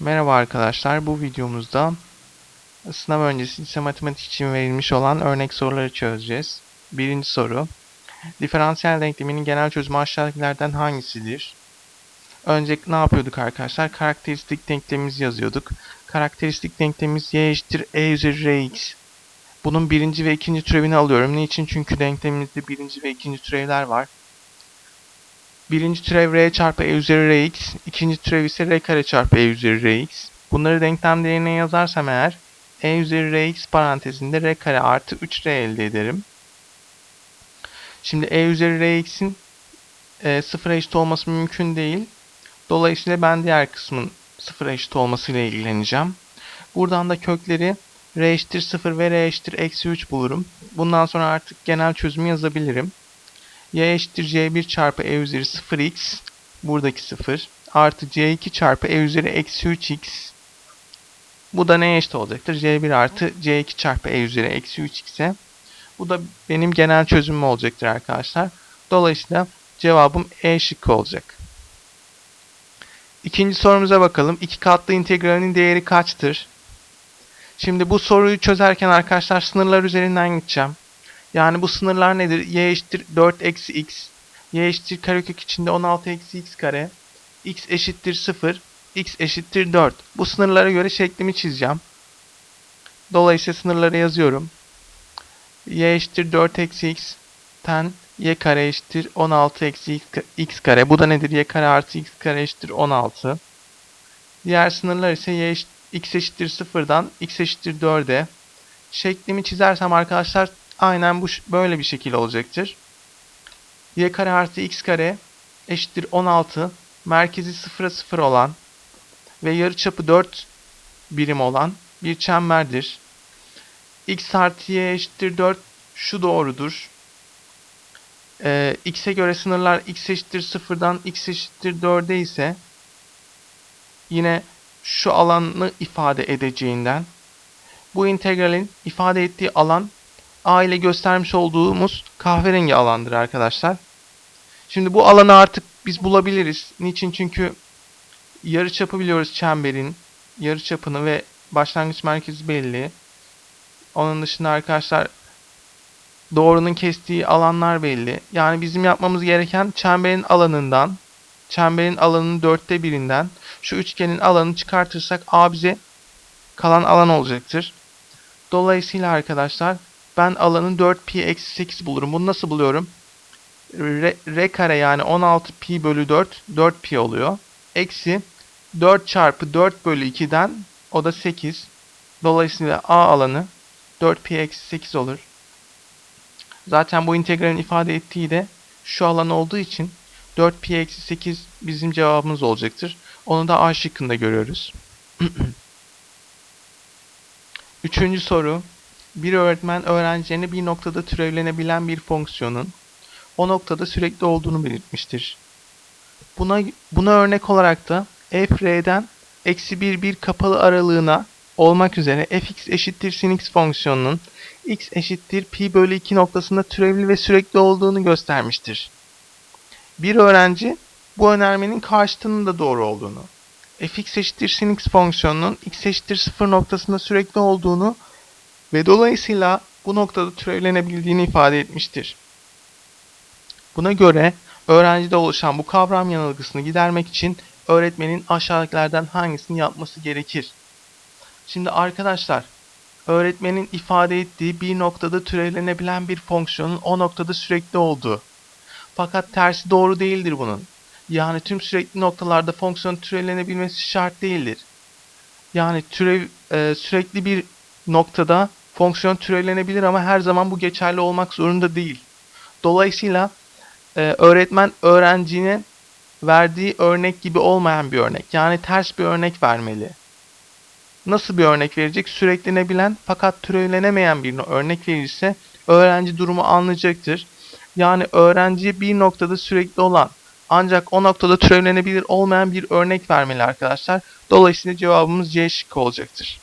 Merhaba arkadaşlar, bu videomuzda sınav öncesi lise matematik için verilmiş olan örnek soruları çözeceğiz. Birinci soru, diferansiyel denkleminin genel çözümü aşağıdakilerden hangisidir? Önce ne yapıyorduk arkadaşlar? Karakteristik denklemimizi yazıyorduk. Karakteristik denklemimiz y eşittir e üzeri rx. Bunun birinci ve ikinci türevini alıyorum. Niçin? Çünkü denklemimizde birinci ve ikinci türevler var. Birinci türev r çarpı e üzeri rx, ikinci türev ise r kare çarpı e üzeri rx. Bunları denklem değerine yazarsam eğer e üzeri rx parantezinde r kare artı 3r elde ederim. Şimdi e üzeri rx'in e, sıfıra eşit olması mümkün değil. Dolayısıyla ben diğer kısmın sıfıra eşit olmasıyla ilgileneceğim. Buradan da kökleri r eşittir 0 ve r eşittir eksi 3 bulurum. Bundan sonra artık genel çözümü yazabilirim y eşittir c1 çarpı e üzeri 0x buradaki 0 artı c2 çarpı e üzeri eksi 3x bu da neye eşit olacaktır? c1 artı c2 çarpı e üzeri eksi 3x'e bu da benim genel çözümüm olacaktır arkadaşlar. Dolayısıyla cevabım E şıkkı olacak. İkinci sorumuza bakalım. İki katlı integralinin değeri kaçtır? Şimdi bu soruyu çözerken arkadaşlar sınırlar üzerinden gideceğim. Yani bu sınırlar nedir? y eşittir 4 eksi x. y eşittir karekök içinde 16 eksi x kare. x eşittir 0. x eşittir 4. Bu sınırlara göre şeklimi çizeceğim. Dolayısıyla sınırları yazıyorum. y eşittir 4 eksi x. Ten y kare eşittir 16 eksi x kare. Bu da nedir? y kare artı x kare eşittir 16. Diğer sınırlar ise y eşit, x eşittir 0'dan x eşittir 4'e. Şeklimi çizersem arkadaşlar aynen bu böyle bir şekil olacaktır. y kare artı x kare eşittir 16. Merkezi 0'a 0 olan ve yarıçapı 4 birim olan bir çemberdir. x artı y eşittir 4 şu doğrudur. Ee, x'e göre sınırlar x eşittir 0'dan x eşittir 4'e ise yine şu alanı ifade edeceğinden bu integralin ifade ettiği alan A ile göstermiş olduğumuz kahverengi alandır arkadaşlar. Şimdi bu alanı artık biz bulabiliriz. Niçin? Çünkü yarıçapı biliyoruz çemberin. Yarıçapını ve başlangıç merkezi belli. Onun dışında arkadaşlar doğrunun kestiği alanlar belli. Yani bizim yapmamız gereken çemberin alanından, çemberin alanının dörtte birinden şu üçgenin alanını çıkartırsak A bize kalan alan olacaktır. Dolayısıyla arkadaşlar ben alanın 4pi eksi 8 bulurum. Bunu nasıl buluyorum? R, R kare yani 16 pi bölü 4 4 pi oluyor. Eksi 4 çarpı 4 bölü 2'den o da 8. Dolayısıyla A alanı 4 pi eksi 8 olur. Zaten bu integralin ifade ettiği de şu alan olduğu için 4 pi eksi 8 bizim cevabımız olacaktır. Onu da A şıkkında görüyoruz. Üçüncü soru. Bir öğretmen öğrencilerine bir noktada türevlenebilen bir fonksiyonun o noktada sürekli olduğunu belirtmiştir. Buna, buna örnek olarak da f r'den eksi 1 bir kapalı aralığına olmak üzere fx eşittir sin x fonksiyonunun x eşittir pi bölü 2 noktasında türevli ve sürekli olduğunu göstermiştir. Bir öğrenci bu önermenin karşıtının da doğru olduğunu, fx eşittir sin x fonksiyonunun x eşittir 0 noktasında sürekli olduğunu ve dolayısıyla bu noktada türevlenebildiğini ifade etmiştir. Buna göre öğrencide oluşan bu kavram yanılgısını gidermek için öğretmenin aşağıdakilerden hangisini yapması gerekir? Şimdi arkadaşlar, öğretmenin ifade ettiği bir noktada türevlenebilen bir fonksiyonun o noktada sürekli olduğu. Fakat tersi doğru değildir bunun. Yani tüm sürekli noktalarda fonksiyon türevlenebilmesi şart değildir. Yani türev e, sürekli bir noktada fonksiyon türevlenebilir ama her zaman bu geçerli olmak zorunda değil. Dolayısıyla e, öğretmen öğrencine verdiği örnek gibi olmayan bir örnek. Yani ters bir örnek vermeli. Nasıl bir örnek verecek? Süreklenebilen fakat türevlenemeyen bir örnek verirse öğrenci durumu anlayacaktır. Yani öğrenciye bir noktada sürekli olan ancak o noktada türevlenebilir olmayan bir örnek vermeli arkadaşlar. Dolayısıyla cevabımız C şıkkı olacaktır.